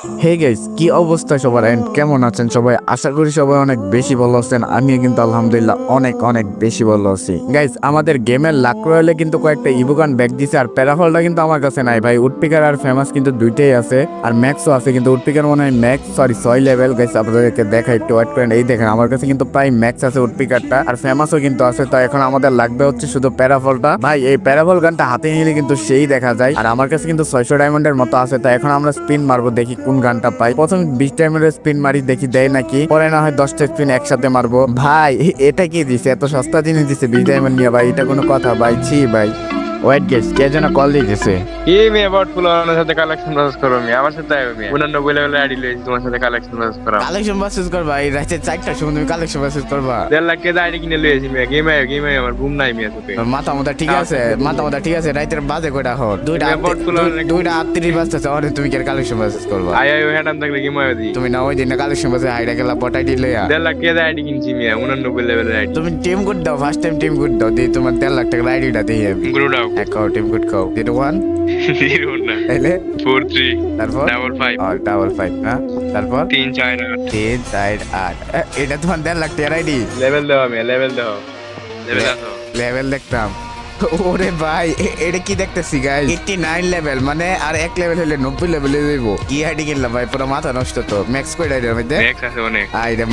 Hey guys কি অবস্থা সবার? এন্ড কেমন আছেন সবাই? আশা করি সবাই অনেক বেশি ভালো আছেন। আমিও কিন্তু আলহামদুলিল্লাহ অনেক অনেক বেশি ভালো আছি। গাইস আমাদের গেমের লাক রয়েলে কিন্তু কয়েকটা ইবুকান ব্যাগ দিছে, আর প্যারাফলটা কিন্তু আমার কাছে নাই ভাই। উডপিকার আর ফেমাস কিন্তু দুইটাই আছে, আর ম্যাক্সও আছে, কিন্তু উডপিকার মনে হয় ম্যাক্স সরি ছয় লেভেল গাইস আপনাদেরকে দেখা একটু ওয়েট করেন। এই দেখেন, আমার কাছে কিন্তু প্রায় ম্যাক্স আছে উডপিকারটা আর ফেমাসও কিন্তু আছে। তো এখন আমাদের লাগবে হচ্ছে শুধু প্যারাফলটা। ভাই, এই প্যারাফল গানটা হাতে নিলে কিন্তু সেই দেখা যায়। আর আমার কাছে কিন্তু ছয়শো ডায়মন্ডের মতো আছে। তো এখন আমরা স্পিন মারবো, দেখি কোন গানটা পাই? প্রথম বিশ টাইমের স্পিন মারি দেখি দেয় নাকি? পরে না হয় দশটা স্পিন একসাথে মারবো। ভাই এটা কি দিছে? এত সস্তা জিনিস দিছে বিশ টাইমের নিয়ে ভাই, এটা কোনো কথা ভাই, ছি ভাই। ওয়েট গেস কে যেন কল দিয়ে গেছে কি মেয়ে বট ফুল আমার সাথে কালেকশন প্রসেস করো মেয়ে? আমার সাথে আইবে মেয়ে। উনানব্বই লেভেলে আইডি লইছি তোমার সাথে কালেকশন প্রসেস করা কালেকশন বাসেস করবা? এই রাতে চারটার সময় তুমি কালেকশন বাসেস করবা। দেড় লাখ কে আইডি কিনে লইছি মেয়ে। গেম আই গেম আই আমার ঘুম নাই মেয়ে তোকে। মাথা মাথা ঠিক আছে মাথা মাথা ঠিক আছে রাইতের বাজে কয়টা হর দুইটা? দুইটা আটত্রিশ বাজতেছে অরে তুমি কি কালেকশন বাসেস করবা? আই আই হ্যাডাম থাকলে গেম আই দি। তুমি না ওই দিন কালেকশন বাসে হাইডা গেলা পটাই দিলে দেড় লাখ কে আইডি কিনছি মেয়ে উনানব্বই লেভেলের আইডি। তুমি টিম গুড দাও ফার্স্ট টাইম টিম গুড দাও দিয়ে তোমার দেড় লাখ টাকার আইডিটা দিয়ে। আমি গ্রু ডাউ এক টিম গুড খাও জিরো ওয়ান। জিরো না। তাইলে? Four three. তারপর? Double five. ডাবল ফাইভ না? তারপর? তিন চার আট। তিন চার আট। এটা তোমার দেড় লাখ টাকার আইডি। লেভেল দেওয়া আমি লেভেল দেওয়া লেভেল লেভেল দেখতাম। ওরে ভাই এটা কি দেখতেছি গাই এইটি নাইন লেভেল মানে আর এক লেভেল হলে নব্বই লেভেলে যাইব। কি আইডি কিনলাম ভাই পুরো মাথা নষ্ট তো। ম্যাক্স কই আইডির মধ্যে আছে অনেক।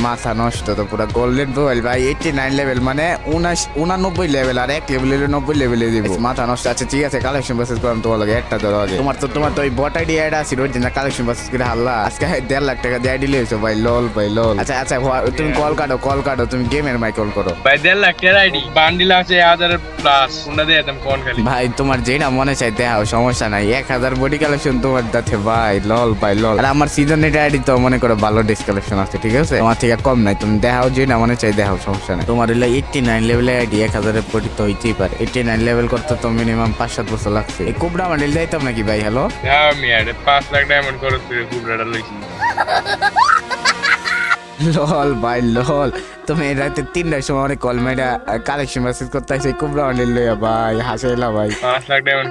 মাথা নষ্ট তো পুরো গোল্ডেন প্রোফাইল ভাই এইটি নাইন লেভেল মানে উনাশ উনানব্বই লেভেল আর এক লেভেল হলে নব্বই লেভেলে দিব মাথা নষ্ট। আছে ঠিক আছে কালেকশন বাসেস করলাম তোমার লাগে একটা ধরো আগে। তোমার তো তোমার তো ওই বট আইডি অ্যাড আছে ওই দিন কালেকশন বাসেস করে হাল্লা। আজকে দেড় লাখ টাকা দিয়ে আইডি লিয়েছো ভাই লল ভাই লল আচ্ছা আচ্ছা তুমি কল কাটো কল কাটো তুমি গেমের মাই কল করো। ভাই দেড় লাখ কে আইডি বান্ডিল আছে হাজার প্লাস কোনটা দিয়ে একদম কোন খালি? ভাই তোমার যেটা মনে চাই দেখাও সমস্যা নাই। এক হাজার বডি কালেকশন তোমার দাতে ভাই লল ভাই লল আর আমার সিজন এটা আইডি তো মনে করো ভালো ডিস কালেকশন আছে ঠিক আছে? তোমার থেকে কম নাই তুমি দেখাও যেটা মনে চাই দেখাও সমস্যা নাই। তোমার হলো এইটটি নাইন লেভেলে আইডি এক হাজারের বডি তো হইতেই পারে। এইটটি নাইন লেভেল করতে তো মিনিমাম পাঁচ সাত বছর লাগছে। এই কুবরা মান্ডিল যাইতাম নাকি ভাই হ্যালো হ্যাঁ মেয়ে পাঁচ লাখ ডায়মন্ড খরচ করে কুবরাটা লইছি। লল ভাই লল তুমি এই রাতে তিনটার সময় অনেক কল মেয়েরা কালেকশন মেসেজ করতে আসে কুবরা মান্ডিল লইয়া ভাই হাসাইলা ভাই। পাঁচ লাখ ডায়মন্ড।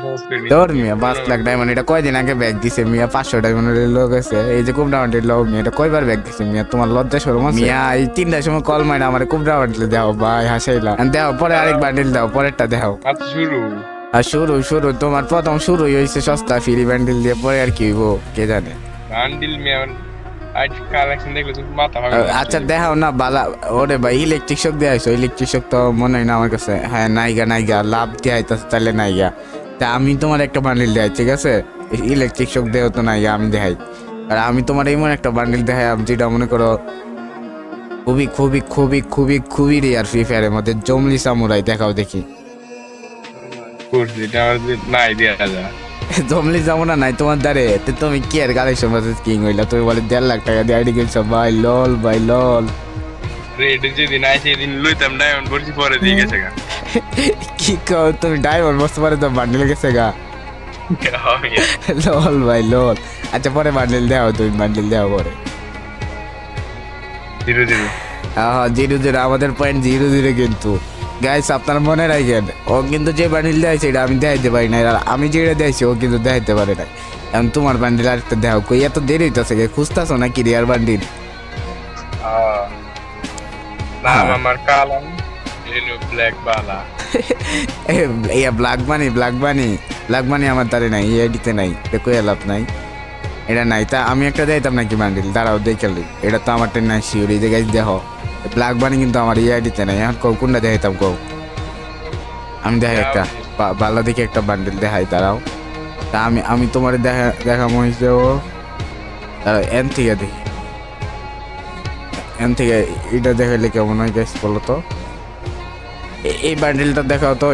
তোর মিয়া পাঁচ লাখ ডায়মন্ড এটা কয়দিন আগে ব্যাগ দিছে? মিয়া পাঁচশো ডায়মন্ডের লোক আছে। এই যে কুবরা মান্ডির লোক মিয়া এটা কয়বার ব্যাগ দিছে মিয়া? তোমার লজ্জা সরম আছে? মিয়া এই তিনটার সময় কল মাইনা আমার কুবরা মান্ডিল দাও ভাই হাসাইলা দাও পরে আরেক বান্ডিল দাও পরেরটা দাও আচ্ছা শুরু। আর শুরু শুরু তোমার প্রথম শুরুই হয়েছে সস্তা ফ্রি বান্ডিল দিয়ে পরে আর কি হইব কে জানে? বান্ডিল মেয়ে আচ্ছা দেখাও না বালা ওরে ভাই ইলেকট্রিক শক দিয়ে আইসো ইলেকট্রিক শক তো মনে হয় না আমার কাছে। হ্যাঁ নাইগা নাইগা লাভ দিয়ে আইতাছে তাহলে নাইগা। তা আমি তোমার একটা বান্ডিল দেখাই ঠিক আছে? ইলেকট্রিক শক দেও তো নাইগা আমি দেখাই। আর আমি তোমার এমন একটা বান্ডিল দেখাই আমি যেটা মনে করো খুবই খুবই খুবই খুবই খুবই রেয়ার ফ্রি ফায়ারের মধ্যে জমলি সামুরাই দেখাও দেখি। নাই দেয়া যা জমলি জামুনা নাই তোমার দ্বারে। তুমি কি আর কালেকশন বাসেস কিং হইলা? তুমি বলে দেড় লাখ টাকা দিয়ে আইডি কিনছো। ভাই লল ভাই লল। রেড যেদিন আই সেদিন লইতাম ডায়মন্ড ভরছি পরে দিয়ে গেছে গা। কি কও তুমি ডায়মন্ড বসতে পারে তো বান্ডিল গেছে গা। লোল ভাই লোল। আচ্ছা পরে বান্ডিল দাও তুমি বান্ডিল দাও পরে। Zero zero. হ্যাঁ জিরো জিরো আমাদের পয়েন্ট জিরো জিরো কিন্তু। গাইস আপনার মনে রাখেন ও কিন্তু যে বান্ডিল দেয় সেটা আমি দেখাইতে পারি না আমি যেটা দেয়ছি ও কিন্তু দেখাইতে পারে না এখন তোমার বান্ডিল আরেকটা দেখাও কই এত দেরি হইতেছে খুঁজতেছো নাকি রিয়ার বান্ডিল। নাম আমার কালাম এলো ব্ল্যাক বালা। Yeah black bunny black bunny black bunny আমার তারে নাই এই আইডিতে নাই দেখো লাভ নাই। এটা নাই, তা আমি একটা দিতাম নাকি বান্ডিল দাঁড়াও, দেখে লই। এটা তো আমার নাই শিওর এই জায়গায় দেখো। ব্ল্যাক বানি কিন্তু আমার এই আইডিতে নাই। এখন কৌ কোনটা দেখাইতাম কৌ আমি দেখাই একটা। ভালো দেখে একটা বান্ডিল দেখাই, দাঁড়াও। তা আমি আমি তোমার দেখা দেখা মহিষে ও। দাঁড়াও, এন থেকে দেখি। এন থেকে এটা দেখাইলে কেমন হয় গ্যাস বলো তো? এই বান্ডিলটা দেখাও তো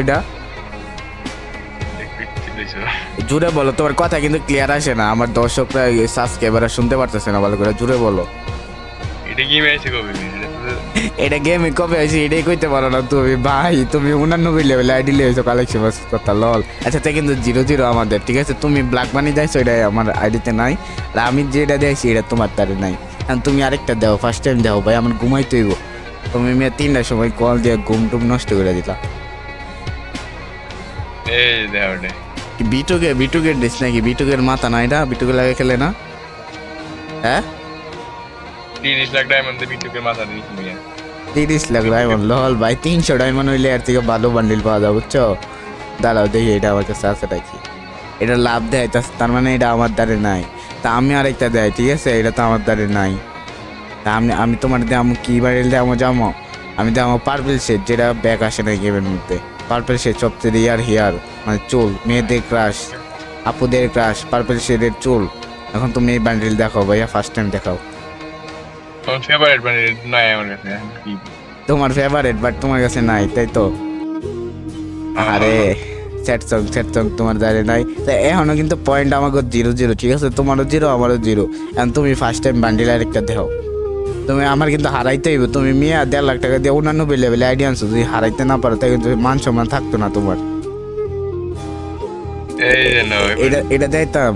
জুড়ে বলো তোমার কথা কিন্তু ক্লিয়ার আসে না। আমার দর্শকরা সাবস্ক্রাইবাররা শুনতে পারতেছে না ভালো করে জুড়ে বলো। এটা কি মেয়েছে কবি? এটা গেমে কবে হয়েছে এটাই কইতে পারো না তুমি। ভাই তুমি উনানব্বই লেভেল আইডি লিয়েছো কালেকশন কথা লল আচ্ছা তা কিন্তু জিরো জিরো আমাদের ঠিক আছে? তুমি ব্ল্যাক মানি যাইছো এটা আমার আইডিতে নাই। আর আমি যেটা দিয়েছি এটা তোমার তারে নাই। আর তুমি আরেকটা দাও ফার্স্ট টাইম দাও ভাই আমার ঘুমাইতে হইব। তুমি মেয়ে তিনটার সময় কল দিয়ে ঘুম টুম নষ্ট করে দিলা। এই রে বিটুকে বিটুকের ডিস নাকি? বিটুকের মাথা না? এটা বিটুকে লাগে খেলে না? হ্যাঁ? তিরিশ লাখ ডায়মন্ড দিয়ে বিটুকের মাথা দিয়ে নিয়ে। তিরিশ লাখ ডায়মন্ড লল ভাই তিনশো ডায়মন্ড হইলে এর থেকে ভালো বান্ডিল পাওয়া যাবে বুঝছ? দাঁড়াও দেখি এটা আমার কাছে আছে নাকি? এটা লাভ দেয় তার মানে এটা আমার দ্বারে নাই। তা আমি আরেকটা দেয় ঠিক আছে? এটা তো আমার দ্বারে নাই। তা আমি আমি তোমার দামো কি বান্ডিল দামো জামো আমি দামো পার্পেল শেড যেটা ব্যাক আসে না গেমের মধ্যে। পার্পেল শেড সবচেয়ে রিয়ার হেয়ার মানে চুল মেয়েদের ক্রাশ আপুদের ক্রাশ পার্পেল শেডের চুল। এখন তুমি এই বান্ডিল দেখাও ভাইয়া ফার্স্ট টাইম দেখাও। ফেভারিট নয় আমার কাছে তোমার ফেভারিট বাট তোমার কাছে নাই তাই তো? আরে চ্যাট সং চ্যাট সং তোমার দ্বারে নাই। তা এখনও কিন্তু পয়েন্ট আমাকে জিরো জিরো ঠিক আছে? তোমারও জিরো আমারও জিরো এখন তুমি ফার্স্ট টাইম বান্ডিল আরেকটা দেও তুমি আমার কিন্তু হারাইতে হইব। তুমি মিয়া দেড় লাখ টাকা দিয়ে উনানব্বই লেভেলে আইডিয়া আনছো যদি হারাইতে না পারো তাই কিন্তু মান সম্মান থাকতো না তোমার। এই যে নাও, এটা এটা দিতাম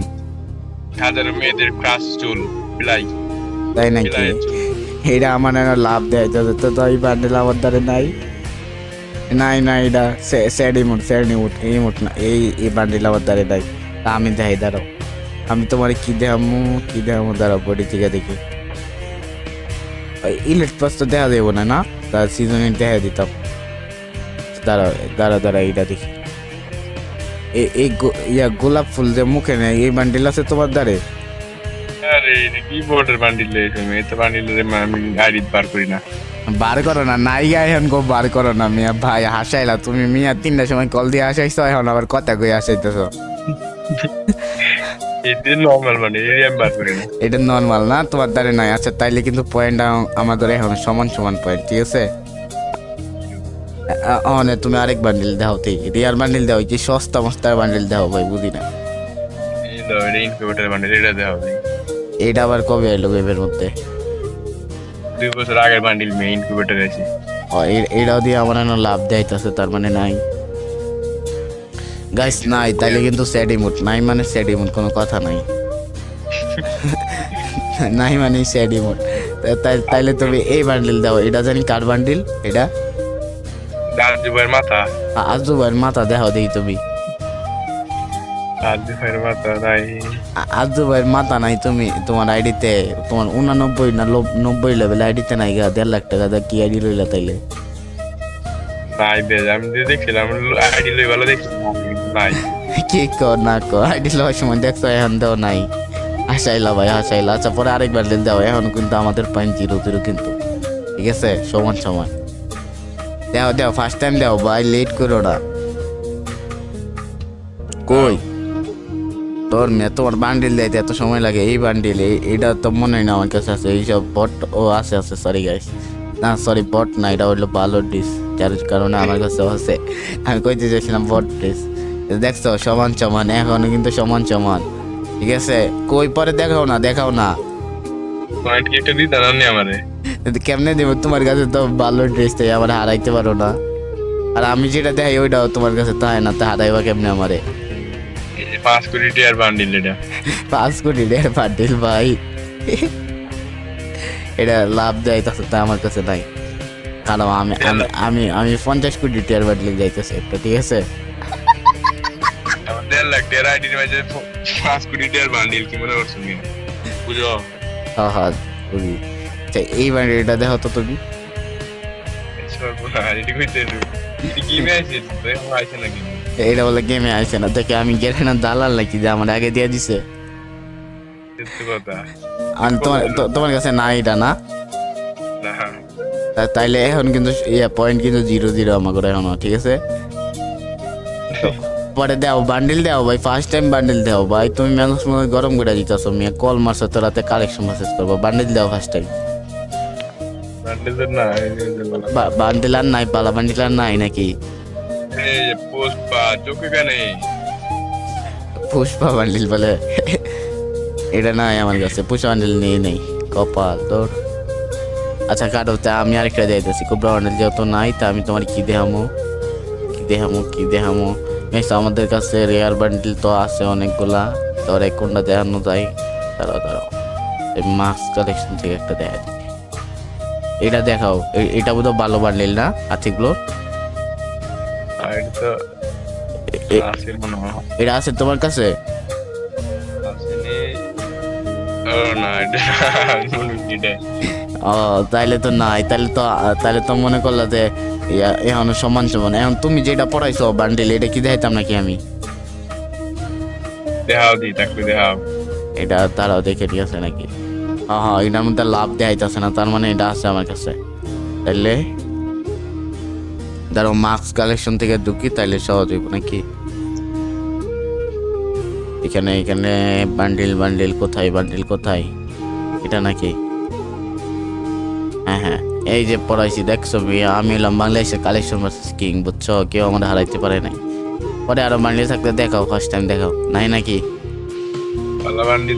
হাজারো মেয়েদের ক্রাশ চুল বিলাই। তাই নাকি? এটা আমার না লাভ দেয়। তো তো তো এই বান্ডিল আমার দ্বারে নাই। নাই না এটা sad emote sad emote emote না এই এই বান্ডিল আমার দ্বারে নাই। তা আমি দেখাই দাঁড়াও। আমি তোমার কি দেখামু কি দেখামু দাঁড়াও বডি থেকে দেখি। ইলেট পাস তো দেখা দেবো না না? তার সিজনে দেখা দিতাম। দাঁড়াও দাঁড়া দাঁড়া এইটা দেখি। এই ইয়া গোলাপ ফুল যে মুখে নেই এই বান্ডিল আছে তোমার দ্বারে? আরে কি বোর্ডের বান্ডিল বান্ডিলের আমি বার করি না। বার করো না নাইগা এখন গো বার করো না মিয়া ভাই হাসাইলা তুমি মিয়া তিনটার সময় কল দিয়ে হাসাইছো এখন আবার কথা কই হাসাইতেছো। এতে নর্মাল মানে এটা নর্মাল না তোমার দ্বারে নাই আচ্ছা তাইলে কিন্তু পয়েন্ট আমাদের এখন সমান সমান পয়েন্ট ঠিক আছে? অনে তুমি আরেক বান্ডিল দাও ঠিক রিয়ার বান্ডিল দাও কি সস্তা মস্তার বান্ডিল দাও ভাই বুঝি না? এটা ইনকিউবেটর বান্ডিল এটা দেওয়া এইটা আবার কবে এলো ওয়েবের মধ্যে? দুই বছর আগের বান্ডিল মেয়ে ইনকিউবেটর আছে। ও দিয়ে আমার এখন লাভ দেয়তেছে তার মানে নাই। গাইস নাই তাইলে কিন্তু স্যাড ইমোট নাই মানে স্যাড ইমোট কোনো কথা নাই। নাই মানে স্যাড ইমোট তাইলে তুমি এই বান্ডিল দাও এটা জানি কার বান্ডিল? এটা? মাথা মাথা দেখাও দেখি তুমি মাথা নাই মাথা নাই তুমি তোমার আইডিতে তোমার উনানব্বই না নব্বই লেভেল আইডিতে নাই গা দেড় লাখ টাকা দা কি আইডি তাইলে? নাই আমি যে দেখছিলাম আইডি লই ভালো দেখছিলাম নাই। কি কর না কর আইডি লওয়ার সময় দেখছ এখন দেও নাই। হাসাইলা ভাই হাসাইলা আচ্ছা পরে আরেক বান্ডিল দাও এখন কিন্তু আমাদের পয়েন্ট জিরো জিরো কিন্তু। ঠিক আছে? সমান সমান। দেও দেও ফার্স্ট টাইম দেও ভাই লেট করো না কই? তোর মেয়ে তোমার বান্ডিল দিতে এত সময় লাগে এই বান্ডিল এইটা তো মনে হয় না আমার কাছে আছে এইসব বট ও আছে আছে সরি গাইস না সরি বট না এটা হলো ভালো ডিস যার কারণে আমার কাছে আছে। আমি কইতে চাইছিলাম বট ডিস দেখছ সমান সমান এখনও কিন্তু সমান সমান। ঠিক আছে? কই পরে দেখাও না দেখাও না। পয়েন্ট কি একটা দিতে না আমারে। কেমনে দেবো? তোমার কাছে তো ভালো ড্রেস তাই আমার হারাইতে পারো না। আর আমি যেটা দেখাই ওইটাও তোমার কাছে তাই না তা হারাইবা কেমনে আমারে? পাঁচ কোটি টিয়ার বান্ডিল এটা। পাঁচ কোটি পাটিল ভাই। এটা লাভ দেয় তা আমার কাছে নাই কারণ আমি আমি- আমি পঞ্চাশ কোটি টিয়ার বাটলে যাইতেছে একটা ঠিক আছে? দেড় লাখ টিয়ার আইডির মাঝে পাঁচ কোটি টিয়ার বান্ডিল কি মনে করছ বুঝো? হ্যাঁ হ্যাঁ আচ্ছা এইবার এটা দেখো তো তুমি। এটি এটি গেমে আইছে না বলে দেখে আমি গেলে না দালাল নাকি যে আমার আগে দিয়ে দিছে। আর তোমার তোমার কাছে না এটা না? তাইলে এখন কিন্তু ইয়া পয়েন্ট কিন্তু জিরো জিরো আমাকে এখনও ঠিক আছে? পরে দাও বান্ডিল দাও ভাই ফার্স্ট টাইম বান্ডিল দাও ভাই। তুমি মধ্যে গরম করে দিতেছো মেয়ে। কল মারছো তো রাতে কালেকশন মেসেজ করব। বান্ডিল দাও ফার্স্ট টাইম বান্ডিল তো না। বান্ডিল আর নাই পালা বান্ডিল আর নাই নাকি? যে চোখে কানে পুষ্পা বান্ডিল বলে। এটা নাই আমার কাছে পুষ্পা বান্ডিল নেই নেই। কপাল তোর। আচ্ছা কাটো তা আমি আরেকটা যাইতেছি কোবরা বান্ডিল যেহেতু নাই তা আমি তোমার কি দেহামো কি দেহামো কি দেহামো নেক্সট আমাদের কাছে রেয়ার বান্ডিল তো আছে অনেকগুলা। তোর এক কোনটা দেখানো যায়? দাঁড়াও এই মাস্ক কালেকশন থেকে একটা দেখা এটা দেখাও। এটা বোধহয় ভালো বান্ডিল না? আর্থিকগুলো এটা আছে তোমার কাছে? ও তাইলে তো নাই। তাইলে তো তাইলে তো মনে করল যে এখন সমান সমান। এখন তুমি যেটা পড়াইছো বান্ডিল এটা কি দেখাইতাম নাকি আমি? দেখাও দি তাকে দেখাও। এটা তারাও দেখে ঠিক আছে নাকি? হ্যাঁ হ্যাঁ এটার মধ্যে লাভ দেখাইতেছে না, তার মানে এটা আছে আমার কাছে। তাইলে? ধরো মার্কস কালেকশন থেকে ঢুকি, তাইলে সহজ হইব নাকি? এখানে এখানে বান্ডিল বান্ডিল কোথায় বান্ডিল কোথায়? এটা নাকি? হ্যাঁ হ্যাঁ এই যে পড়াইছি, দেখছ আমি এলাম বাংলাদেশের কালেকশন কিং বুঝছ? কেউ আমার হারাইতে পারে নাই। পরে আরও বান্ডিল থাকলে দেখাও ফার্স্ট টাইম দেখাও। নাই নাকি? পাল্লা বান্ডি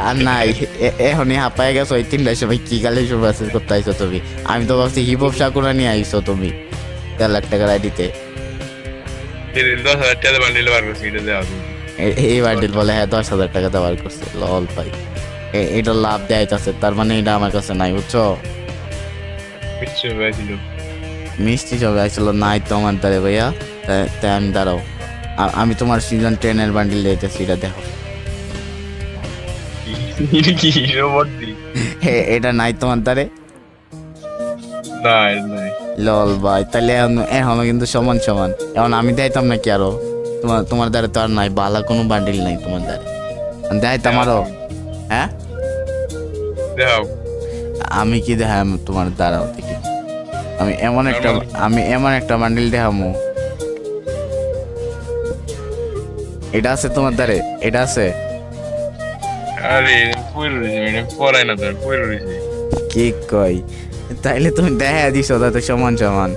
আর নাই এখনই হাঁপায় গেছো ওই কি গালে করতে আইছো তুমি? আমি তো ভাবছি হিপ হপ সাকুরা নিয়ে আইছো তুমি দেড় লাখ টাকার আইডিতে দশ হাজার টাকা বান্ডিল বার করছি এটা দেওয়া এই বান্ডিল বলে হ্যাঁ দশ হাজার টাকা দেওয়ার করছে লল পাই এটা লাভ দেয়াইতেছে তার মানে এটা আমার কাছে নাই বুঝছ? মিষ্টি সবে আসলো নাই তো আমার দ্বারে ভাইয়া। তাই- তাই আমি দাঁড়াও। আমি তোমার সিজন টেনের বান্ডিল দিতেছি এটা দেখো। কি রোবট দি এটা নাই তোমার দ্বারে? নাই লল ভাই তাহলে এখন এখন কিন্তু সমান সমান। এখন আমি দেখাইতাম নাকি আরও? তোমার তোমার দ্বারা তো আর নাই বালা কোনো বান্ডিল নাই তোমার দ্বারা। দেখাইতাম আরও। হ্যাঁ? আমি কি দেখাম তোমার দ্বারাও দেখি আমি এমন একটা আমি এমন একটা বান্ডিল দেখামো। এটা আছে তোমার দ্বারে? এটা আছে? আরে পুরো রয়েছে মানে পড়াই না তোর পুরো রয়েছে কি কই? তাইলে তুমি দেখা দিছো তাতে সমান সমান।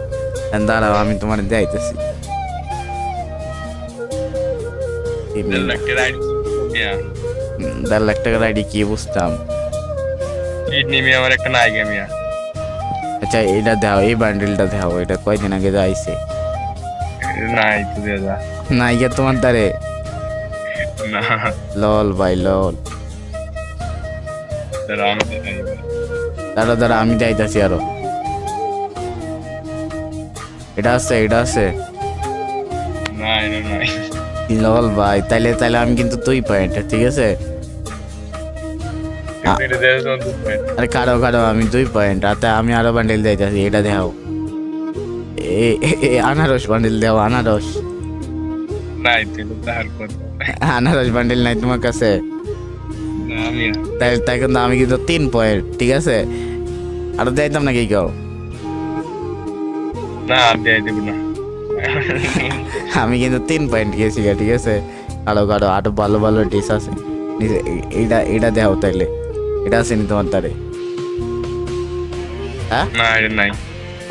দাঁড়াও আমি তোমার দেখাইতেছি। দেড় লাখ টাকার আইডি কি বুঝতাম? আমার একটা মিয়া। আচ্ছা এটা দাও এই বান্ডেলটা দাও এটা কয়দিন আগে যাইছে নাই তো দেওয়া যা না তোমার দ্বারে? না। লল ভাই লল। তারা আমি। দাঁড়া দাঁড়া আমি যাইতাছি আরও। এটা আছে এটা আছে। না এটা নাই। লল ভাই তাইলে তাইলে আমি কিন্তু তুই পয়েন্ট ঠিক আছে। আরে কারও কারও আমি দুই পয়েন্ট আর আমি আরও বান্ডেল যাইতাছি এটা দেখাও। আনারস বান্ডেল দেও আনারস। নাই আনারস বান্ডেল নাই তোমার কাছে? তাই তাই কিন্তু আমি কিন্তু তিন পয়েন্ট ঠিক আছে? আরও যাইতাম নাকি কেউ? না আমি কিন্তু তিন পয়েন্ট গিয়েছি গা, ঠিক আছে? কারও কারও আরও ভালো ভালো ডিশ আছে। নিচে এ- এইটা এইটা দেও তাইলে। এটা আছে নি তোমার তারে? হ্যাঁ? না এটা নাই।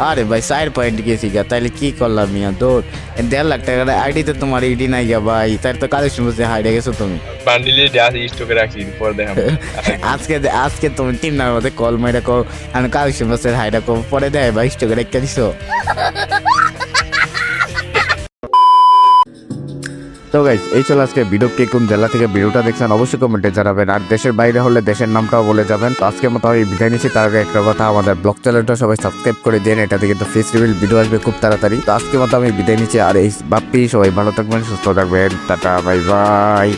আরে ভাই সাইড পয়েন্ট গেছি গা তাহলে কি করলাম মিয়া? দৌড়। দেড় লাখ টাকার আইডিতে তোমার ইডি নাই গা ভাই তাহলে তো কালেকশন বসে হারিয়ে গেছো তুমি। বান্ডিলে আছে স্টকে রাখছি পরে দেখাবো। আজকে আজকে তুমি তিন নামের মধ্যে কল মাইরা কো আমি কালেকশন বসে হাইডা কো পরে দেয় ভাই স্টকে রেখে দিছো। তো গাইজ এই চলে আজকে ভিডিও কে কোন জেলা থেকে ভিডিওটা দেখছেন, অবশ্যই কমেন্টে জানাবেন। আর দেশের বাইরে হলে দেশের নামটাও বলে যাবেন। তো আজকের মতো আমি বিদায় নিচ্ছি। তার আগে একটা কথা, আমাদের ব্লগ চ্যানেলটা সবাই সাবস্ক্রাইব করে দেন। এটাতে কিন্তু ফেস রিভিল ভিডিও আসবে খুব তাড়াতাড়ি। তো আজকের মতো আমি বিদায় নিচ্ছি। আর এই বাপ্পি, সবাই ভালো থাকবেন, সুস্থ থাকবেন। Tata bye bye